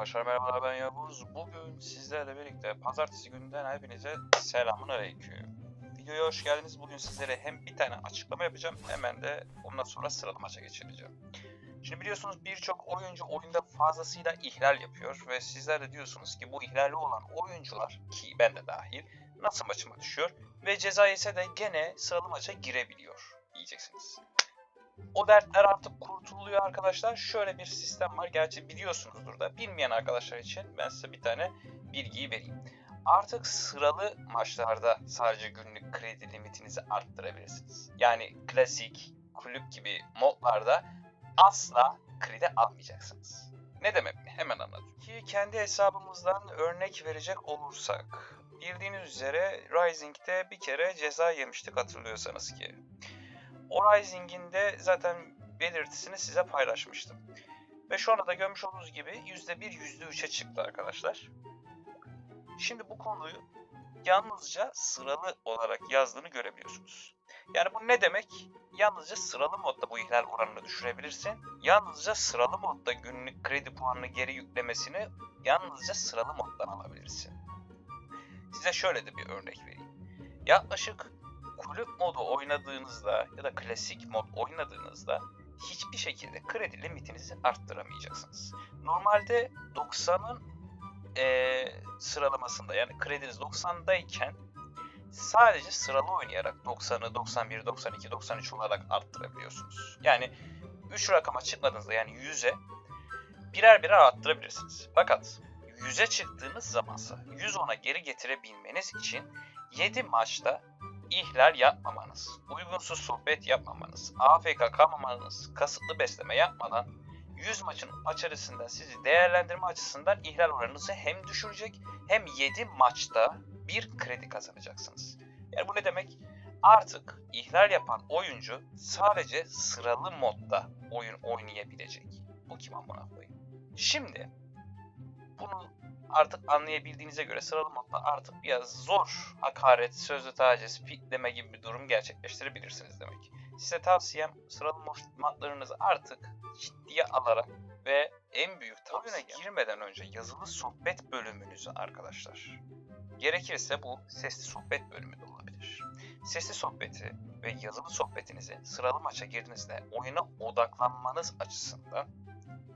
Arkadaşlar merhabalar ben Yavuz. Bugün sizlerle birlikte pazartesi gününden hepinize selamun aleyküm. Videoya hoş geldiniz. Bugün sizlere hem bir tane açıklama yapacağım hemen de ondan sonra sıralı maça geçireceğim. Şimdi biliyorsunuz birçok oyuncu oyunda fazlasıyla ihlal yapıyor ve sizler de diyorsunuz ki bu ihlalli olan oyuncular ki ben de dahil nasıl maçıma düşüyor ve ceza ise de gene sıralı maça girebiliyor diyeceksiniz. O dertler artık kurtuluyor arkadaşlar. Şöyle bir sistem var. Gerçi biliyorsunuzdur da. Bilmeyen arkadaşlar için ben size bir tane bilgiyi vereyim. Artık sıralı maçlarda sadece günlük kredi limitinizi arttırabilirsiniz. Yani klasik, kulüp gibi modlarda asla kredi almayacaksınız. Ne demek mi? Hemen anlatıyorum. Ki kendi hesabımızdan örnek verecek olursak. Bildiğiniz üzere Rising'de bir kere ceza yemiştik hatırlıyorsanız ki. O de zaten belirtisini size paylaşmıştım. Ve şu anda da görmüş olduğunuz gibi %1 %3'e çıktı arkadaşlar. Şimdi bu konuyu yalnızca sıralı olarak yazdığını görebiliyorsunuz. Yani bu ne demek? Yalnızca sıralı modda bu ihlal oranını düşürebilirsin. Yalnızca sıralı modda günlük kredi puanını geri yüklemesini yalnızca sıralı moddan alabilirsin. Size şöyle de bir örnek vereyim. Yaklaşık kulüp modu oynadığınızda ya da klasik mod oynadığınızda hiçbir şekilde kredi limitinizi arttıramayacaksınız. Normalde 90'ın eee, sıralamasında yani krediniz 90'dayken sadece sıralı oynayarak 90'ı 91, 92, 93 olarak arttırabiliyorsunuz. Yani 3 rakama çıkmadığınızda yani 100'e birer birer arttırabilirsiniz. Fakat 100'e çıktığınız zamansa 110'a geri getirebilmeniz için 7 maçta ihlal yapmamanız, uygunsuz sohbet yapmamanız, AFK kalmamanız, kasıtlı besleme yapmadan 100 maçın içerisinden sizi değerlendirme açısından ihlal oranınızı hem düşürecek hem 7 maçta bir kredi kazanacaksınız. Yani bu ne demek? Artık ihlal yapan oyuncu sadece sıralı modda oyun oynayabilecek. Bu kim amına koyayım? Şimdi bunu artık anlayabildiğinize göre sıralı modda artık biraz zor hakaret, sözlü taciz, pitleme gibi bir durum gerçekleştirebilirsiniz demek. Size tavsiyem modlarınızı artık ciddiye alarak ve en büyük tavsiye girmeden önce yazılı sohbet bölümünüzü arkadaşlar. Gerekirse bu sesli sohbet bölümü de olabilir. Sesli sohbeti ve yazılı sohbetinizi sıralı maça girdiğinizde oyuna odaklanmanız açısından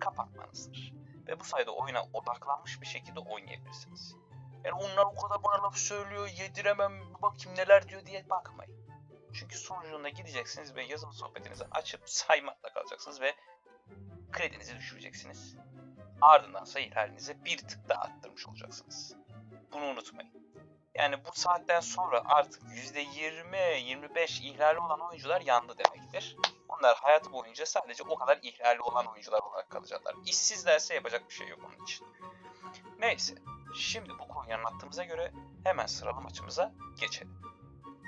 kapatmanızdır ve bu sayede oyuna odaklanmış bir şekilde oynayabilirsiniz. Yani onlar o kadar bana laf söylüyor, yediremem, bakayım neler diyor diye bakmayın. Çünkü sonucunda gideceksiniz ve yazılı sohbetinizi açıp saymakla kalacaksınız ve kredinizi düşüreceksiniz. Ardından ihlalinizi bir tık daha arttırmış olacaksınız. Bunu unutmayın. Yani bu saatten sonra artık %20-25 ihlali olan oyuncular yandı demektir. Onlar hayat boyunca sadece o kadar ihlali olan oyuncular olarak kalacaklar. İşsizlerse yapacak bir şey yok onun için. Neyse. Şimdi bu konuyu anlattığımıza göre hemen sıralı maçımıza geçelim.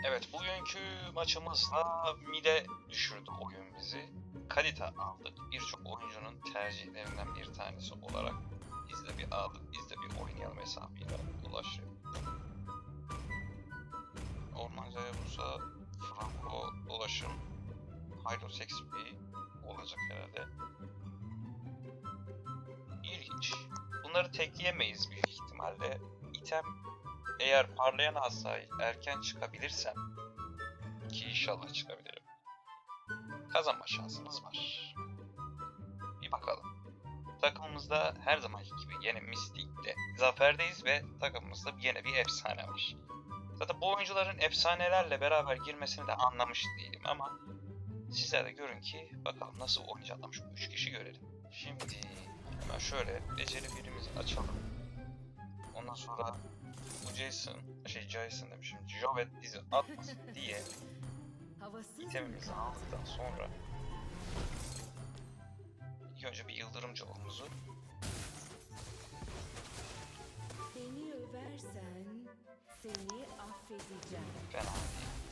Evet bugünkü maçımızda mide düşürdü oyun bizi. Kalite aldık. Birçok oyuncunun tercihlerinden bir tanesi olarak biz de bir aldık. Biz de bir oynayalım hesabıyla ulaşıyor. Ormancı Hayabusa, Franco dolaşım, Hylos XP olacak herhalde. İlginç. Bunları tekleyemeyiz büyük ihtimalle. İtem eğer parlayan hasayı erken çıkabilirsem ki inşallah çıkabilirim. Kazanma şansımız var. Bir bakalım. Takımımızda her zamanki gibi yine Mystic'le zaferdeyiz ve takımımızda yine bir efsane var. Zaten bu oyuncuların efsanelerle beraber girmesini de anlamış değilim ama sizler de görün ki bakalım nasıl oynayacaklarmış bu üç kişi görelim. Şimdi hemen şöyle beceri birimizi açalım. Ondan sonra bu Jason, şey Jason demişim, Jovet bizi atmasın diye itemimizi aldıktan sonra ilk önce bir yıldırımcı okumuzu Beni översen seni affedeceğim. fena değil.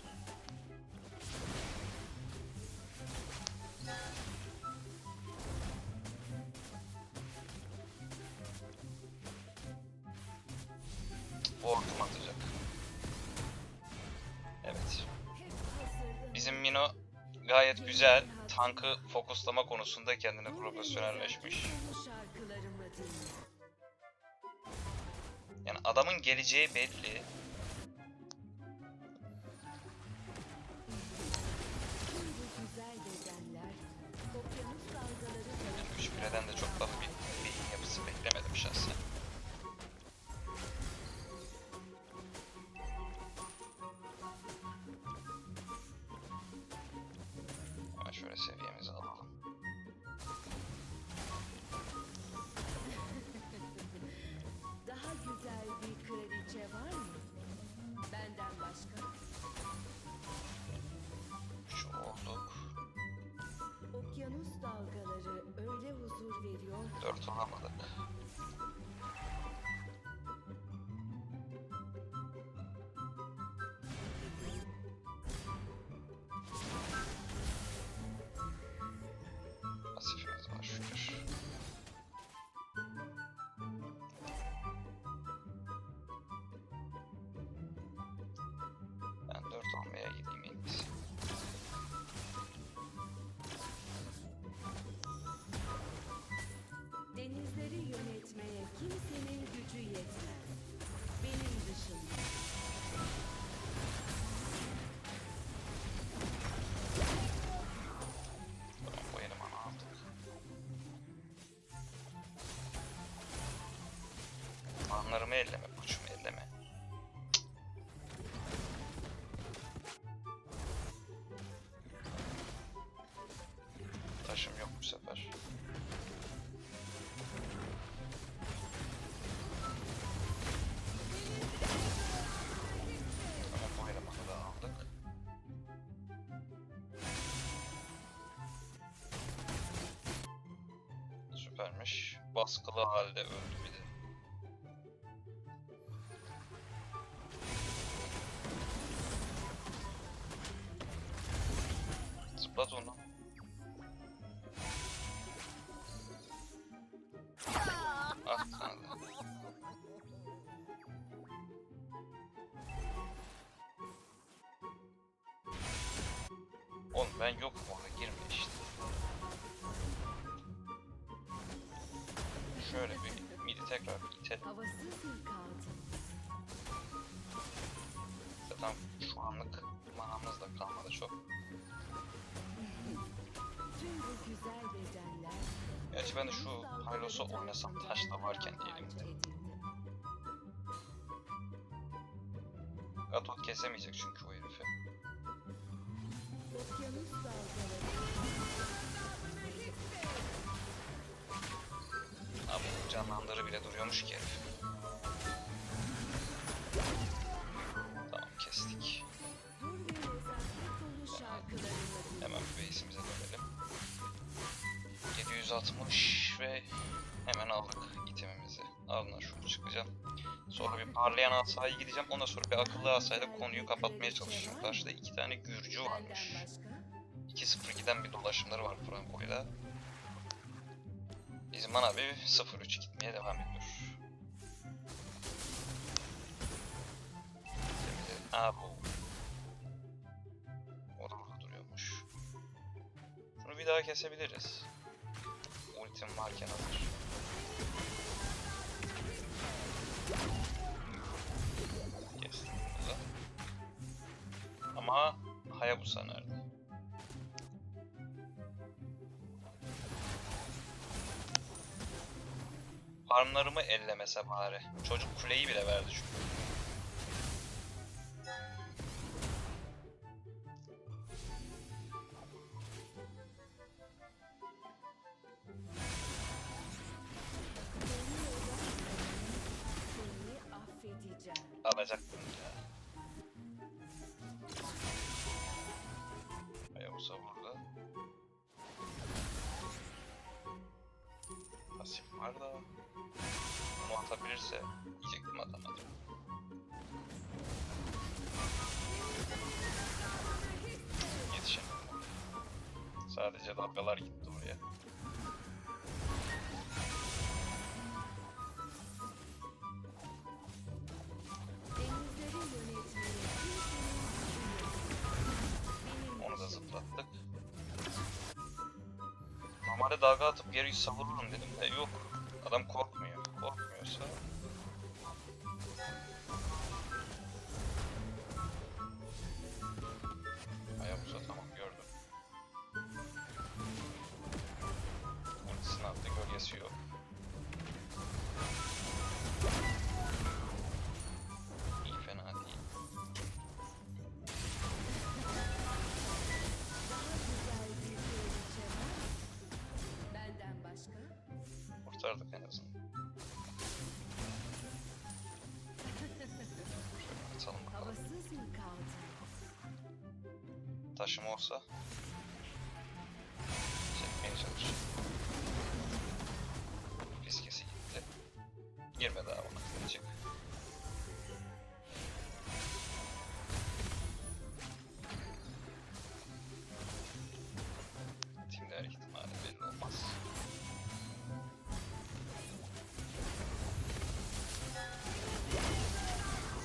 Hortum atacak. Evet. Bizim Mino gayet güzel. Tankı fokuslama konusunda kendine profesyonelleşmiş. Dinle. adamın geleceği belli. 上上把的 Anlarımı elleme koçum elleme. Taşım yok bu sefer. Baskılı halde öldü ben yokum orada girme işte. Şöyle bir midi tekrar bir itelim. Zaten şu anlık manamız da kalmadı çok. Gerçi ben de şu Hylos'u oynasam taş da tarafından varken elimde. edildi. Gatot kesemeyecek çünkü o. Abi canlandırı bile duruyormuş ki herif. Tamam kestik. dinle. Hemen bir base'imize dönelim. 760 ve hemen aldık itemimizi. Ardından şunu çıkacağım. Sonra bir parlayan asaya gideceğim. Ondan sonra bir akıllı asayla konuyu kapatmaya çalışacağım. Karşıda iki tane Gürcü varmış. Benden başka? 2-0 giden bir dolaşımları var Franco'yla. Bizim abi 0-3 gitmeye devam ediyor. Aa bu. O da burada duruyormuş. Şunu bir daha kesebiliriz. Ultim varken hazır. Kestik bunu. Ama Hayabusa nerede? Farmlarımı ellemese bari. Çocuk kuleyi bile verdi çünkü. Dalgalar gitti oraya. Onu da zıplattık. Normalde dalga atıp geri savururum dedim de yok. Adam korkmuyor. Taşım olsa çekmeye çalış. Fiskesi gitti. Girme daha buna. Çık. Timde her ihtimali belli olmaz.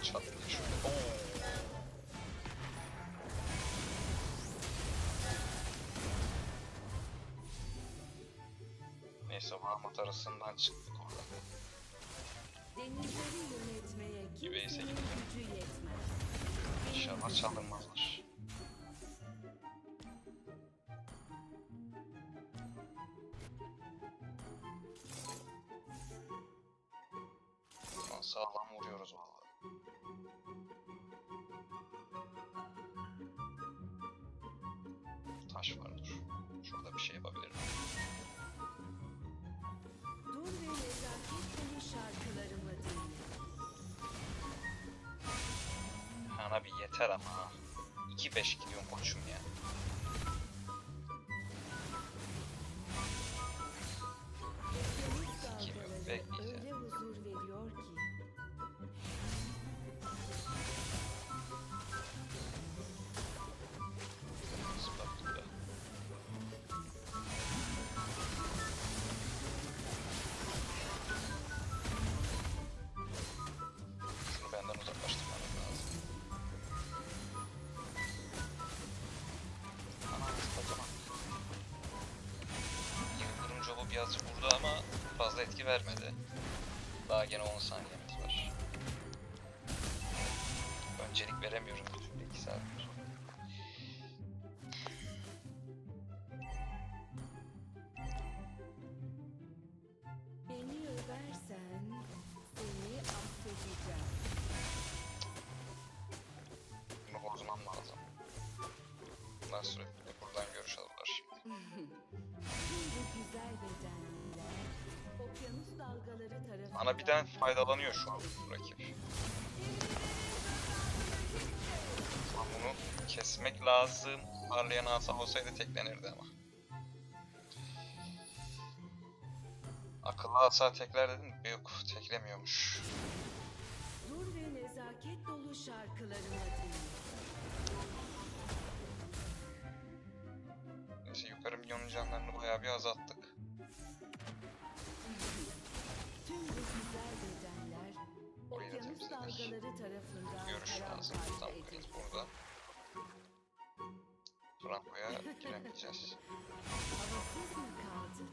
Çatlıyor Mahmut arasından çıktık orada. Denizleri yönetmeye kimsenin gidelim. İnşallah çaldırmazlar. Sağlam vuruyoruz vallahi. Taş var dur. Şurada bir şey yapabilirim. Yeter ama. 2-5 gidiyorum koçum ya. Dalgaları bekleyeceğim. Fazla etki vermedi. Daha gene 10 saniyemiz var. Öncelik veremiyorum bütün 2 saattir. Birden faydalanıyor şu an rakip. Bunu kesmek lazım. Parlayan asa olsaydı teklenirdi ama. Akıllı asa tekler dedim mi? Yok teklemiyormuş. Dur ve nezaket dolu şarkılarımı dinle. Neyse yukarı milyonun canlarını bayağı bir azalttık. Dalgaları tarafından Görüş lazım. Tam kriz burada. Franco'ya giremeyeceğiz. Havasız mı kaldı?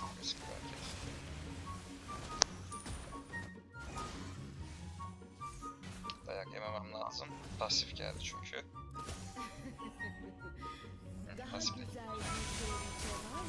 Çok riskli hareket. Dayak yememem lazım. Pasif geldi çünkü. Daha Pasif. güzel bir var mı?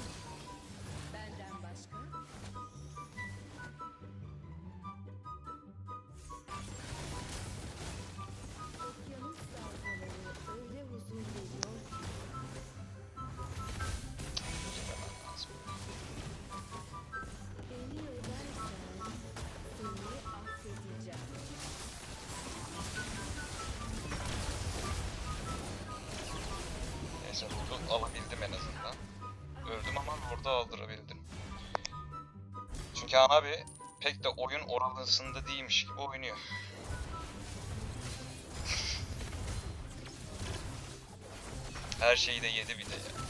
Alabildim en azından. Öldüm ama orada aldırabildim. Çünkü abi pek de oyun oralısında değilmiş gibi oynuyor. Her şeyi de yedi bir de ya.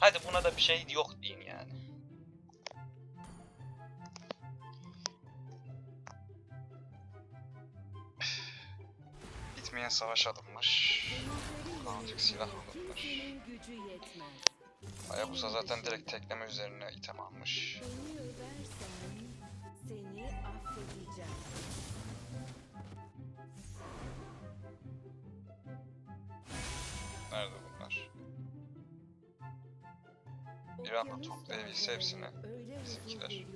Hadi buna da bir şey yok deyin yani. Bitmeyen savaş alınmış. Kancık silah alınmış. Hayabusa zaten direkt tekleme üzerine item almış. Nerede bunlar? Bir anda toplayabilse hepsini, bizimkiler.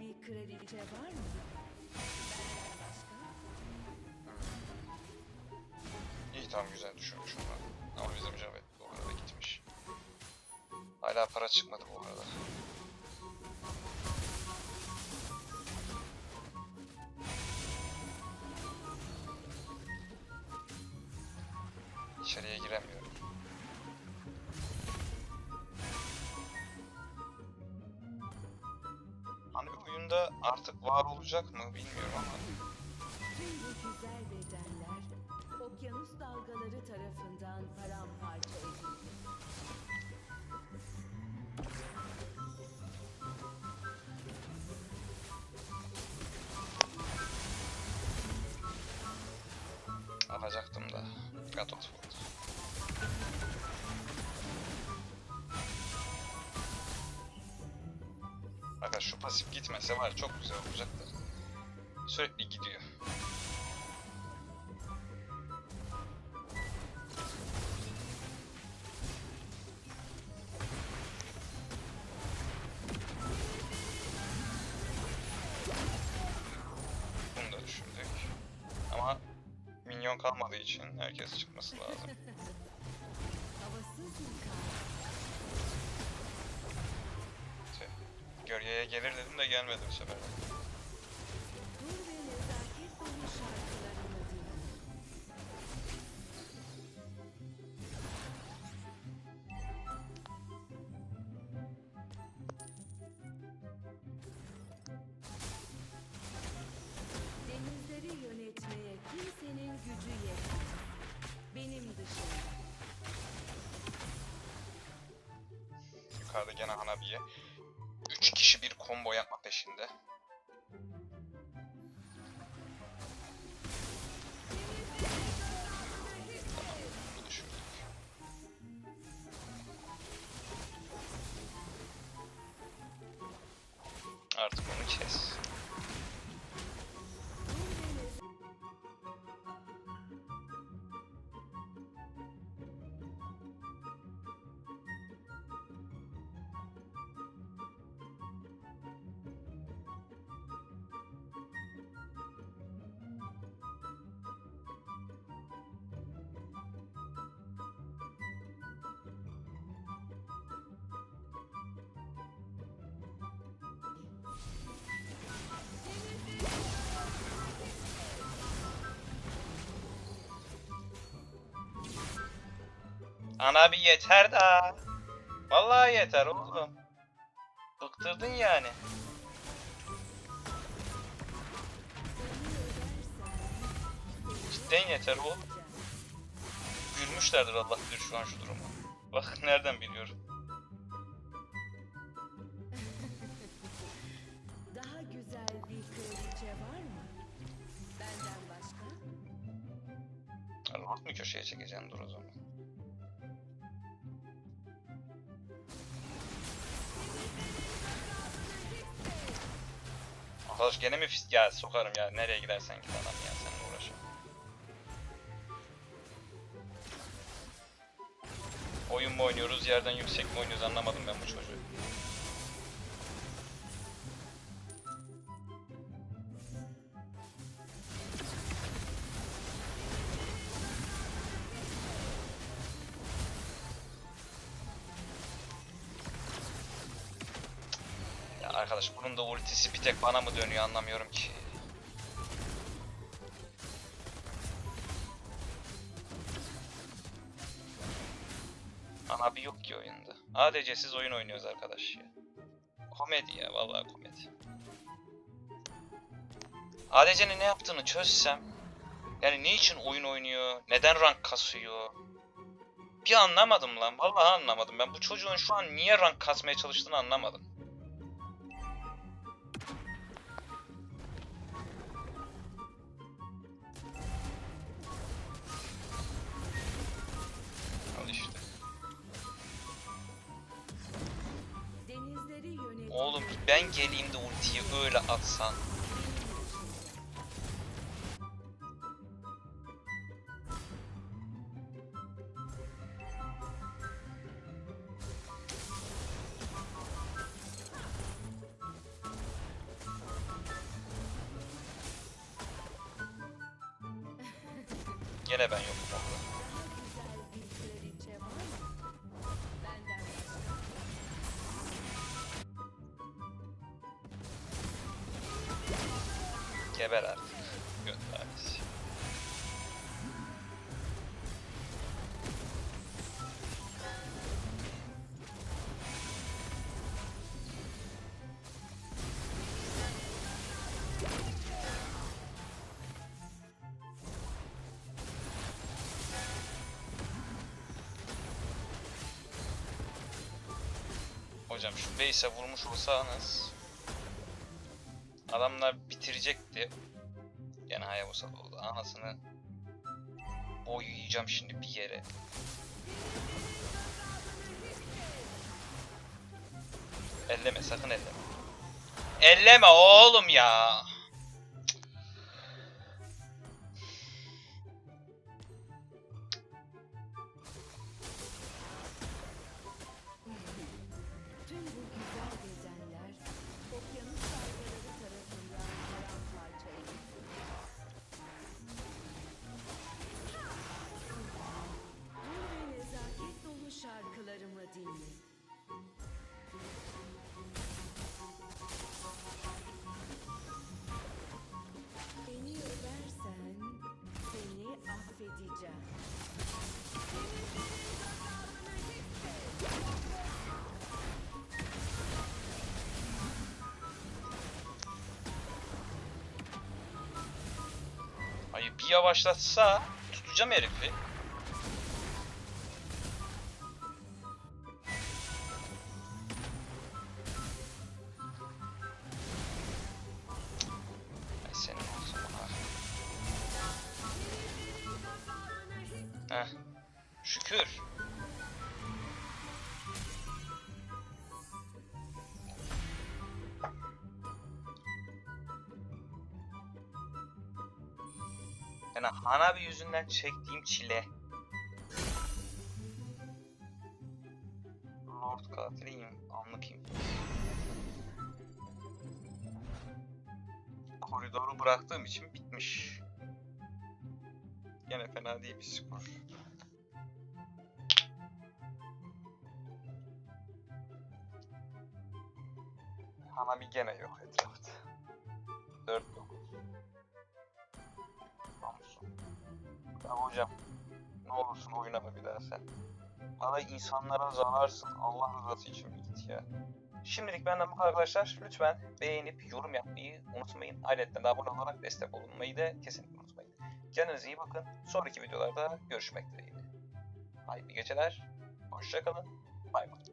Bir kraliçe var mı? Başka? Tamam güzel düşürmüş onu. Ama bizim Cavit bu arada gitmiş. Hala para çıkmadı bu arada. Olacak mı bilmiyorum ama bu güzel bedenler okyanus dalgaları tarafından paramparça edildi. alacaktım da. God of War. Aga şu pasif gitmese var çok güzel olacaktı. Sürekli gidiyor. Bunu da düşürdük. Ama minyon kalmadığı için herkes çıkması lazım. Gölgeye gelir dedim de gelmedi bu sefer. Artık onu kes. Ana bir yeter da. Vallahi yeter oğlum. Bıktırdın yani. Cidden yeter oğlum. Gülmüşlerdir Allah bilir şu an şu durumu. Bak nereden biliyorum. Daha güzel bir kraliçe var mı? Benden başka? Lord mu köşeye çekeceksin dur o zaman. Arkadaş gene mi fist ya sokarım ya nereye gidersen git adam ya seninle uğraşamam. Oyun mu oynuyoruz yerden yüksek mi oynuyoruz anlamadım ben bu çocuğu. Arkadaş bunun da ultisi bir tek bana mı dönüyor anlamıyorum ki. Ana bir yok ki oyunda. ADC'siz oyun oynuyoruz arkadaş ya. Komedi ya vallahi komedi. ADC'nin ne yaptığını çözsem yani ne için oyun oynuyor? Neden rank kasıyor? Bir anlamadım lan. Vallahi anlamadım. Ben bu çocuğun şu an niye rank kasmaya çalıştığını anlamadım. Oğlum ben geleyim de ultiyi öyle atsan. Geber artık. Göndermesi. Hocam şu base'e vurmuş olsanız adamlar bitirecekti. Yani Hayabusa oldu. Anasını boyayacağım şimdi bir yere. Elleme sakın elleme. Elleme oğlum ya. Bir yavaşlatsa tutacağım herifi. Umarım çile. Lord katiliyim. Anlıkayım. Koridoru bıraktığım için bitmiş. Gene fena değil bir skor. Hanami gene yok etrafta. 4 9. Hocam ne olursun oynama bir daha sen. Bana insanlara zararsın. Allah rızası için git ya. Şimdilik benden bu kadar arkadaşlar. Lütfen beğenip yorum yapmayı unutmayın. Ayrıca abone olarak destek olunmayı da kesinlikle unutmayın. Kendinize iyi bakın. Sonraki videolarda görüşmek dileğiyle. Hayırlı geceler. Hoşçakalın. Bay bay.